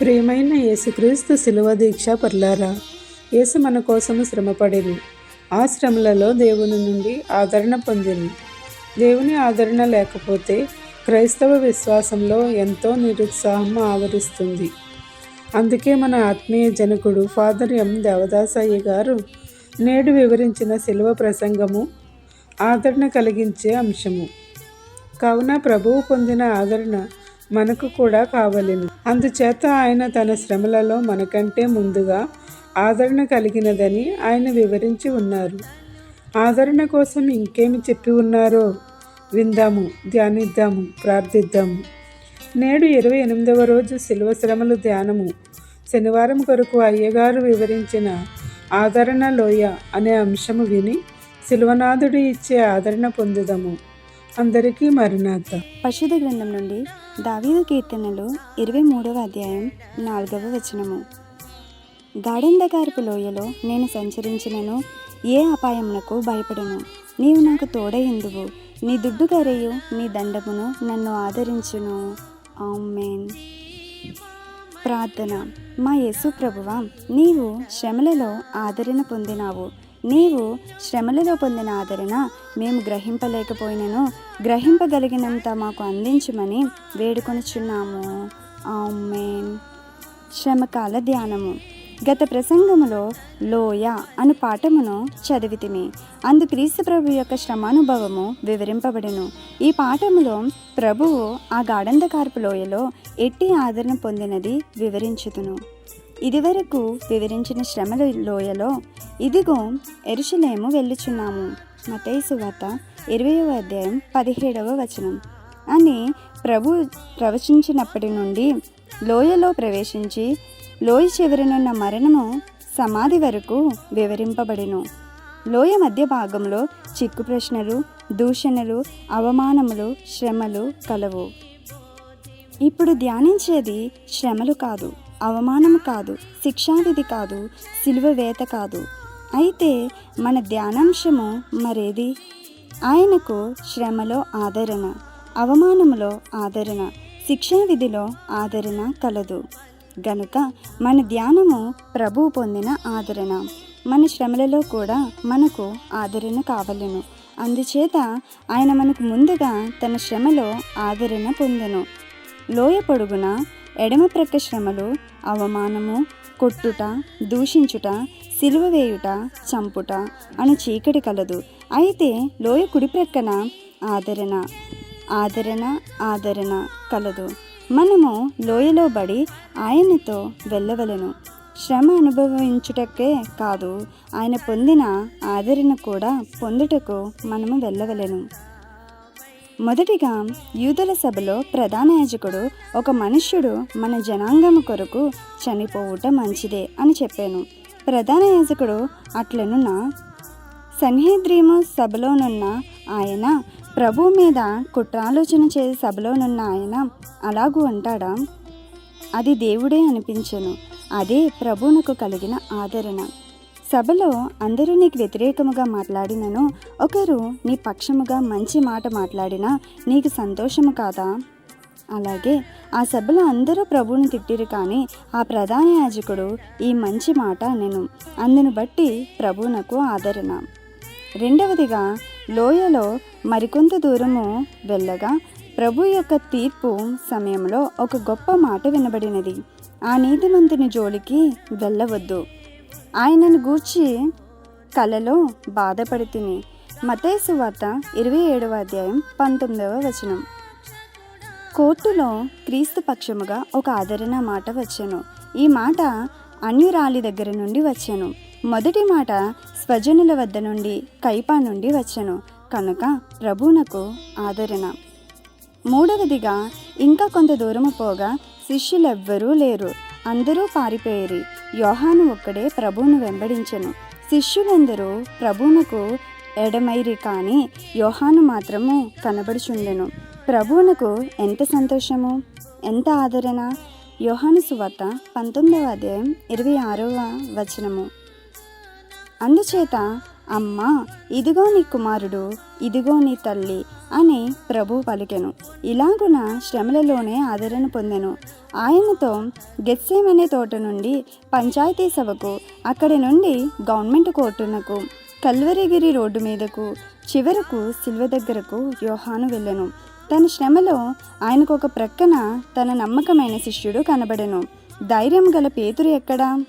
ప్రియమైన యేసుక్రీస్తు శిలువ దీక్ష పర్లారా యేసు మన కోసము శ్రమపడిను ఆ శ్రమలలో దేవుని నుండి ఆదరణ పొందిను దేవుని ఆదరణ లేకపోతే క్రైస్తవ విశ్వాసంలో ఎంతో నిరుత్సాహం ఆవరిస్తుంది. అందుకే మన ఆత్మీయ జనకుడు ఫాదర్ ఎం. దేవదాసయ్య గారు నేడు వివరించిన శిలువ ప్రసంగము ఆదరణ కలిగించే అంశము. కావున ప్రభువు పొందిన ఆదరణ మనకు కూడా కావలేను. అందుచేత ఆయన తన శ్రమలలో మనకంటే ముందుగా ఆదరణ కలిగినదని ఆయన వివరించి ఉన్నారు. ఆదరణ కోసం ఇంకేమి చెప్పి ఉన్నారో విందాము ధ్యానిద్దాము ప్రార్థిద్దాము. నేడు ఇరవై ఎనిమిదవ రోజు శిలువ శ్రమలు ధ్యానము. శనివారం కొరకు అయ్యగారు వివరించిన ఆదరణ లోయ అనే అంశము విని శిలువనాథుడు ఇచ్చే ఆదరణ పొందుదాము. అందరికీ మరణాత పరిశుద్ధ గ్రంథం నుండి దావీదు కీర్తనలు ఇరవై మూడవ అధ్యాయం నాలుగవ వచనము. గాఢంధకారపు లోయలో నేను సంచరించినను ఏ అపాయమునకు భయపడను. నీవు నాకు తోడయిందువు నీ దుడ్డు కరయు నీ దండమును నన్ను ఆదరించును. ఆమెన్. ప్రార్థన. మా యేసు ప్రభువా నీవు శ్రమలలో ఆదరణ పొందినావు. నీవు శ్రమలలో పొందిన ఆదరణ మేము గ్రహింపలేకపోయినను గ్రహింపగలిగినంత మాకు అందించమని వేడుకొనుచున్నాము. ఆమెన్. శ్రమకాల ధ్యానము. గత ప్రసంగములో లోయ అను పాఠమును చదివితిమి అందు క్రీస్తు ప్రభు యొక్క శ్రమానుభవము వివరింపబడెను. ఈ పాఠములో ప్రభువు ఆ గాఢంధకార్పు లోయలో ఎట్టి ఆదరణ పొందినది వివరించుతును. ఇదివరకు వివరించిన శ్రమల లోయలో ఇదిగో ఎరుషలేము వెళ్ళుచున్నాము. మతైసు వార్త ఇరవయవ అధ్యాయం పదిహేడవ వచనం. అని ప్రభు ప్రవచించినప్పటి నుండి లోయలో ప్రవేశించి లోయ చివరనున్న మరణము సమాధి వరకు వివరింపబడెను. లోయ మధ్య భాగంలో చిక్కు ప్రశ్నలు దూషణలు అవమానములు శ్రమలు కలవు. ఇప్పుడు ధ్యానించేది శ్రమలు కాదు. అవమానము కాదు శిక్షావిధి కాదు సిలువ వేత కాదు. అయితే మన ధ్యానాంశము మరేది? ఆయనకు శ్రమలో ఆదరణ అవమానములో ఆదరణ శిక్షావిధిలో ఆదరణ కలదు. గనుక మన ధ్యానము ప్రభువు పొందిన ఆదరణ. మన శ్రమలలో కూడా మనకు ఆదరణ కావలను. అందుచేత ఆయన మనకు ముందుగా తన శ్రమలో ఆదరణ పొందెను. లోయ పొడుగున ఎడమ ప్రక్క శ్రమలు అవమానము కొట్టుట దూషించుట సిలువ వేయుట చంపుట అను చీకటి కలదు. అయితే లోయ కుడి ప్రక్కన ఆదరణ ఆదరణ ఆదరణ కలదు. మనము లోయలో బడి ఆయనతో వెళ్ళవలను. శ్రమ అనుభవించుటకే కాదు ఆయన పొందిన ఆదరణ కూడా పొందుటకు మనము వెళ్ళవలను. మొదటిగా యూదుల సభలో ప్రధాన యాజకుడు ఒక మనుష్యుడు మన జనాంగము కొరకు చనిపోవుట మంచిదే అని చెప్పాను. ప్రధాన యాజకుడు అట్లనున్న సన్హేద్రీము సభలోనున్న ఆయన ప్రభు మీద కుట్రాలోచన చేసే సభలోనున్న ఆయన అలాగూ అంటాడా? అది దేవుడే అనిపించెను. అదే ప్రభువునకు కలిగిన ఆదరణ. సభలో అందరూ నీకు వ్యతిరేకముగా మాట్లాడినను ఒకరు నీ పక్షముగా మంచి మాట మాట్లాడినా నీకు సంతోషము కాదా? అలాగే ఆ సభలో అందరూ ప్రభువుని తిట్టిరు కానీ ఆ ప్రధాన యాజకుడు ఈ మంచి మాట నేను అందును బట్టి ప్రభువునకు ఆదరణ. రెండవదిగా లోయలో మరికొంత దూరము వెళ్ళగా ప్రభు యొక్క తీర్పు సమయంలో ఒక గొప్ప మాట వినబడినది. ఆ నీతిమంతుని జోలికి వెళ్ళవద్దు. ఆయనను గూర్చి కలలో బాధపడుతుంది మతేసు వార్త ఇరవై ఏడవ అధ్యాయం పంతొమ్మిదవ వచనం. కోర్టులో క్రీస్తు పక్షముగా ఒక ఆదరణ మాట వచ్చాను. ఈ మాట అన్యురాలి దగ్గర నుండి వచ్చాను. మొదటి మాట స్వజనుల వద్ద నుండి కైపా నుండి వచ్చాను. కనుక ప్రభువునకు ఆదరణ. మూడవదిగా ఇంకా కొంత దూరము పోగా శిష్యులెవ్వరూ లేరు. అందరూ పారిపోయేరి. యోహాను ఒక్కడే ప్రభువును వెంబడించెను. శిష్యులందరూ ప్రభువునకు ఎడమైరి కానీ యోహాను మాత్రము కనబడుచుండెను. ప్రభువునకు ఎంత సంతోషము? ఎంత ఆదరణ? యోహాను సువార్త పంతొమ్మిదవ అధ్యాయం ఇరవై ఆరవ వచనము. అందుచేత అమ్మ ఇదిగో నీ కుమారుడు ఇదిగో నీ తల్లి అని ప్రభు పలికెను. ఇలాగున శ్రమలలోనే ఆదరణ పొందెను. ఆయనతో గెత్సేమనే తోట నుండి పంచాయతీ సభకు అక్కడి నుండి గవర్నమెంట్ కోర్టునకు కల్వరిగిరి రోడ్డు మీదకు చివరకు శిల్వ దగ్గరకు యోహాను వెళ్ళెను. తన శ్రమలో ఆయనకు ఒక ప్రక్కన తన నమ్మకమైన శిష్యుడు కనబడెను. ధైర్యం గల పేతురు ఎక్కడా?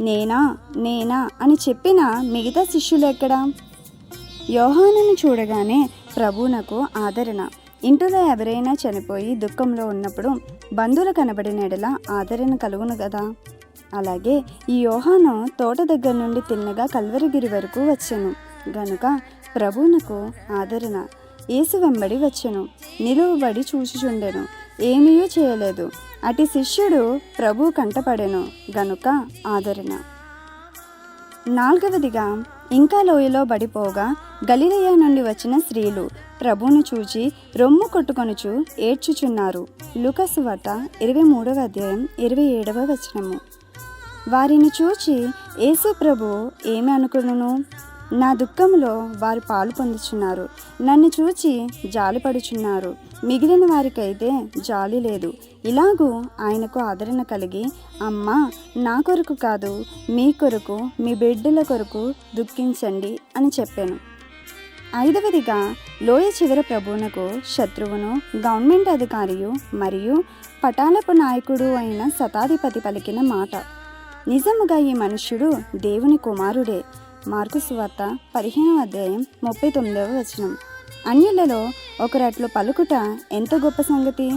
నేనా? నేనా? అని చెప్పిన మిగతా శిష్యులు ఎక్కడా? యోహానును చూడగానే ప్రభువునకు ఆదరణ. ఇంటిలో ఎవరైనా చనిపోయి దుఃఖంలో ఉన్నప్పుడు బంధువులు కనబడిన ఎడల ఆదరణ కలుగును కదా అలాగే ఈ యోహాను తోట దగ్గర నుండి తిన్నగా కల్వరిగిరి వరకు వచ్చాను. గనుక ప్రభువునకు ఆదరణ. ఏసు వెంబడి వచ్చెను. నిలువబడి చూచిచుండెను. ఏమీయూ చేయలేదు. అటు శిష్యుడు ప్రభు కంటపడెను. గనుక ఆదరణ. నాలుగవదిగా ఇంకా లోయలో పడిపోగా గలిలయ నుండి వచ్చిన స్త్రీలు ప్రభువును చూచి రొమ్ము కొట్టుకొనుచు ఏడ్చుచున్నారు. లుకసు వట ఇరవై మూడవ అధ్యాయం ఇరవై ఏడవ వచనము. వారిని చూచి యేసు ప్రభు ఏమి అనుకును నా దుఃఖంలో వారు పాలు పొందుచున్నారు. నన్ను చూచి జాలిపడుచున్నారు మిగిలిన వారికైతే జాలి లేదు. ఇలాగూ ఆయనకు ఆదరణ కలిగి అమ్మా నా కొరకు కాదు మీ కొరకు మీ బిడ్డల కొరకు దుఃఖించండి అని చెప్పాను. ఐదవదిగా లోయ చివర ప్రభువునకు శత్రువును గవర్నమెంట్ అధికారియు మరియు పటాలపు నాయకుడు అయిన శతాధిపతి పలికిన మాట. నిజముగా ఈ మనుష్యుడు దేవుని కుమారుడే. మార్కు సువార్త పదిహేనవ అధ్యాయం ముప్పై తొమ్మిదవ వచనం. అన్యులలో ఒకరట్లు పలుకుట ఎంత గొప్ప సంగతి?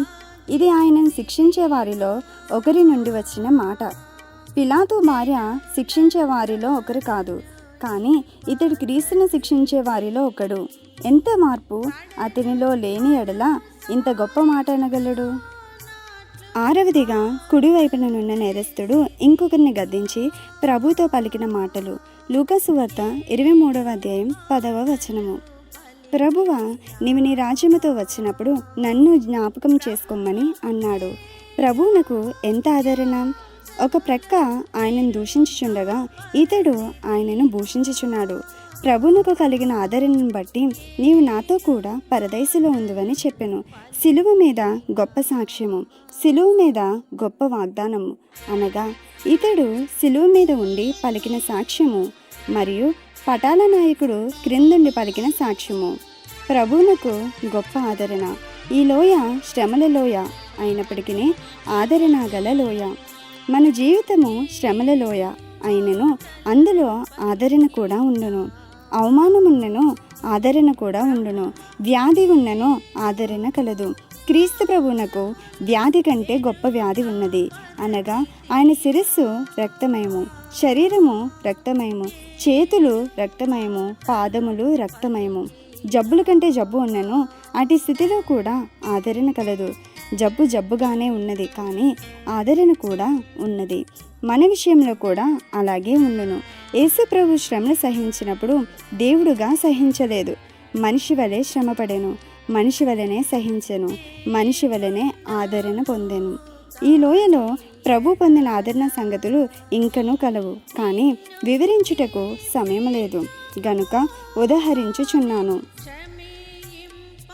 ఇది ఆయనను శిక్షించే వారిలో ఒకరి నుండి వచ్చిన మాట. పిలాతు భార్య శిక్షించే వారిలో ఒకరు కాదు కానీ ఇతడు క్రీస్తును శిక్షించే వారిలో ఒకడు. ఎంత మార్పు? అతనిలో లేని ఎడల ఇంత గొప్ప మాట అనగలడు? ఆరవదిగా కుడివైపున నున్న నేరస్తుడు ఇంకొకరిని గద్దించి ప్రభుతో పలికిన మాటలు. లూకసు వార్త ఇరవై మూడవ అధ్యాయం పదవ వచనము. ప్రభువ నీవు నీ రాజ్యముతో వచ్చినప్పుడు నన్ను జ్ఞాపకం చేసుకోమని అన్నాడు. ప్రభువునకు ఎంత ఆదరణ? ఒక ప్రక్క ఆయనను దూషించుచుండగా ఇతడు ఆయనను భూషించుచున్నాడు. ప్రభునకు కలిగిన ఆదరణను బట్టి నీవు నాతో కూడా పరదైసులో ఉందివని చెప్పెను. సిలువ మీద గొప్ప సాక్ష్యము సిలువ మీద గొప్ప వాగ్దానము. అనగా ఇతడు సిలువ మీద ఉండి పలికిన సాక్ష్యము మరియు పటాల నాయకుడు క్రిందుండి పలికిన సాక్ష్యము. ప్రభువునకు గొప్ప ఆదరణ. ఈ లోయ శ్రమల లోయ అయినప్పటికీ ఆదరణ గల లోయ. మన జీవితము శ్రమల లోయ అయినను అందులో ఆదరణ కూడా ఉండును. అవమానమున్నను ఆదరణ కూడా ఉండును. వ్యాధి ఉన్నను ఆదరణ కలదు. క్రీస్తు ప్రభువునకు వ్యాధి కంటే గొప్ప వ్యాధి ఉన్నది. అనగా ఆయన శిరస్సు రక్తమయము శరీరము రక్తమయము చేతులు రక్తమయము పాదములు రక్తమయము. జబ్బుల కంటే జబ్బు ఉన్నను అటు స్థితిలో కూడా ఆదరణ కలదు. జబ్బు జబ్బుగానే ఉన్నది కానీ ఆదరణ కూడా ఉన్నది. మన విషయంలో కూడా అలాగే ఉండును. యేసుప్రభు శ్రమను సహించినప్పుడు దేవుడుగా సహించలేదు. మనిషి వలె శ్రమపడెను మనిషి వలనే సహించెను మనిషి వలనే ఆదరణ పొందెను. ఈ లోయలో ప్రభు పొందిన ఆదరణ సంగతులు ఇంకనూ కలవు కానీ వివరించుటకు సమయం లేదు. గనుక ఉదహరించుచున్నాను.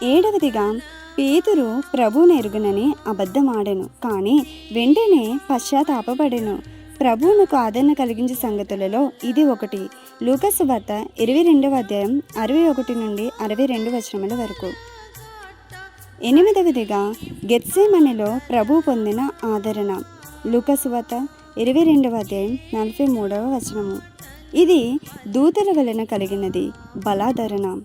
ఏడవదిగా పేతురు ప్రభువును ఎరుగునని అబద్ధమాడెను కానీ వెంటనే పశ్చాత్తాపపడెను. ప్రభువునకు ఆదరణ కలిగించే సంగతులలో ఇది ఒకటి. లూకస్ వార్త ఇరవై రెండవ అధ్యాయం అరవై ఒకటి నుండి అరవై రెండు వచనముల వరకు. ఎనిమిదవదిగా గెత్సేమనిలో ప్రభు పొందిన ఆదరణ. లూకస్ వార్త ఇరవై రెండవ అధ్యాయం నలభై మూడవ వచనము. ఇది దూతల వలన కలిగినది బలాధరణ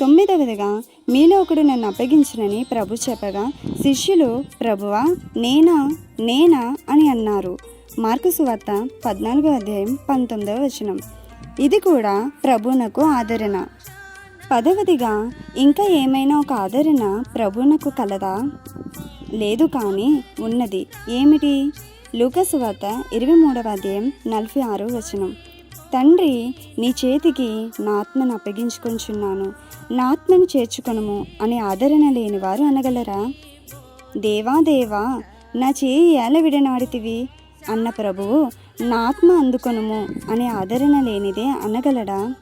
తొమ్మిదవదిగా మీలో ఒకడు నన్ను అప్పగించునని ప్రభు చెప్పగా శిష్యులు ప్రభువా నేనా నేనా అని అన్నారు. మార్కు సువార్త పద్నాలుగో అధ్యాయం పంతొమ్మిదవ వచనం. ఇది కూడా ప్రభునకు ఆదరణ. పదవదిగా ఇంకా ఏమైనా ఒక ఆదరణ ప్రభునకు కలదా? లేదు కానీ ఉన్నది. ఏమిటి? లూకస్ వార్త ఇరవై మూడవ అధ్యాయం నలభై ఆరో వచనం. తండ్రి నీ చేతికి నా ఆత్మను అప్పగించుకొంచున్నాను. నా ఆత్మను చేర్చుకొనము అనే ఆదరణ లేని వారు అనగలరా? దేవా దేవా నా చేయి ఎలా విడనాడితివి అన్న ప్రభువు నా ఆత్మ అందుకొనుము అనే ఆదరణ లేనిదే అనగలడా?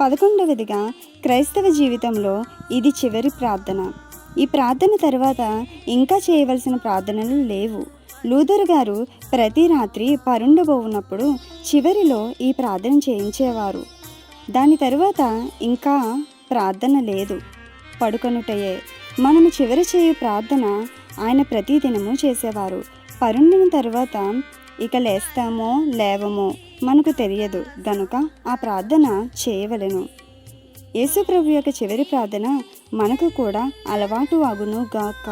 పదకొండవదిగా క్రైస్తవ జీవితంలో ఇది చివరి ప్రార్థన. ఈ ప్రార్థన తర్వాత ఇంకా చేయవలసిన ప్రార్థనలు లేవు. లూథర్ గారు ప్రతి రాత్రి పరుండబోవునప్పుడు చివరిలో ఈ ప్రార్థన చేయించేవారు. దాని తరువాత ఇంకా ప్రార్థన లేదు. పడుకొనుటయే. మనము చివరి చేయు ప్రార్థన ఆయన ప్రతిదినము చేసేవారు. పరుండిన తర్వాత ఇక లేస్తామో లేవమో మనకు తెలియదు. గనుక ఆ ప్రార్థన చేయవలెను. యేసు ప్రభు యొక్క చివరి ప్రార్థన మనకు కూడా అలవాటు అగును గాక.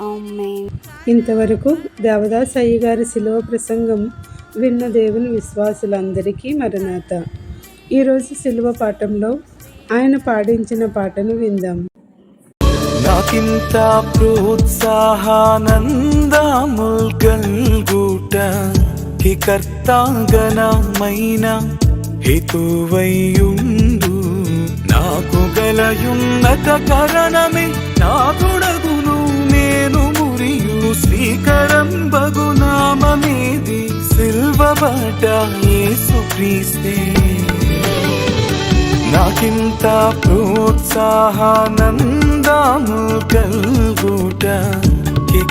ఆమేన్. ఇంతవరకు దేవదాస్ అయ్య గారి శిలువ ప్రసంగం విన్న దేవుని విశ్వాసులందరికీ మరణాత. ఈరోజు శిలువ పాఠంలో ఆయన పాడించిన పాటను విందాం. నాకింత కల్గుట కి కర్తాగనమైన హేతువయ్యుండు. నాకు గలయున్నత కరణమే నా తొడగును నేను మురియు. శ్రీకరం బగునామేది సిల్వబట యేసు క్రీస్తే. నాకింత ప్రోత్సాహానందము కల్గుట కి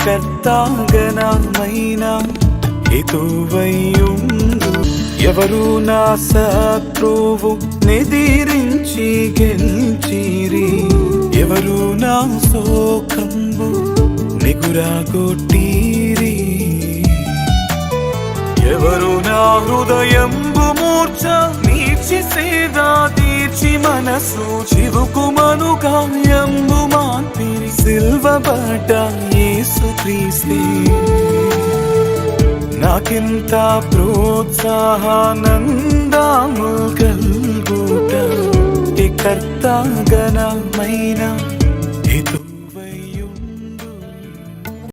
కర్తాగనమైన హితువయ్యుండు ఎవరు నా శత్రువు నిదిరించి గెలిచిరి. ఎవరు నా శోకంబు నిగురా నిగురాగొట్టిరి. ఎవరు నా హృదయంబు మూర్ఛ నీచి సేదా తీర్చి మనసు చివుకు మను కాయంబు మాన్పిరి సిల్వబడ్డ యేసు క్రీస్తే. నాకింత ప్రోత్సాహానందము కల్గుట. కర్తాగనమైన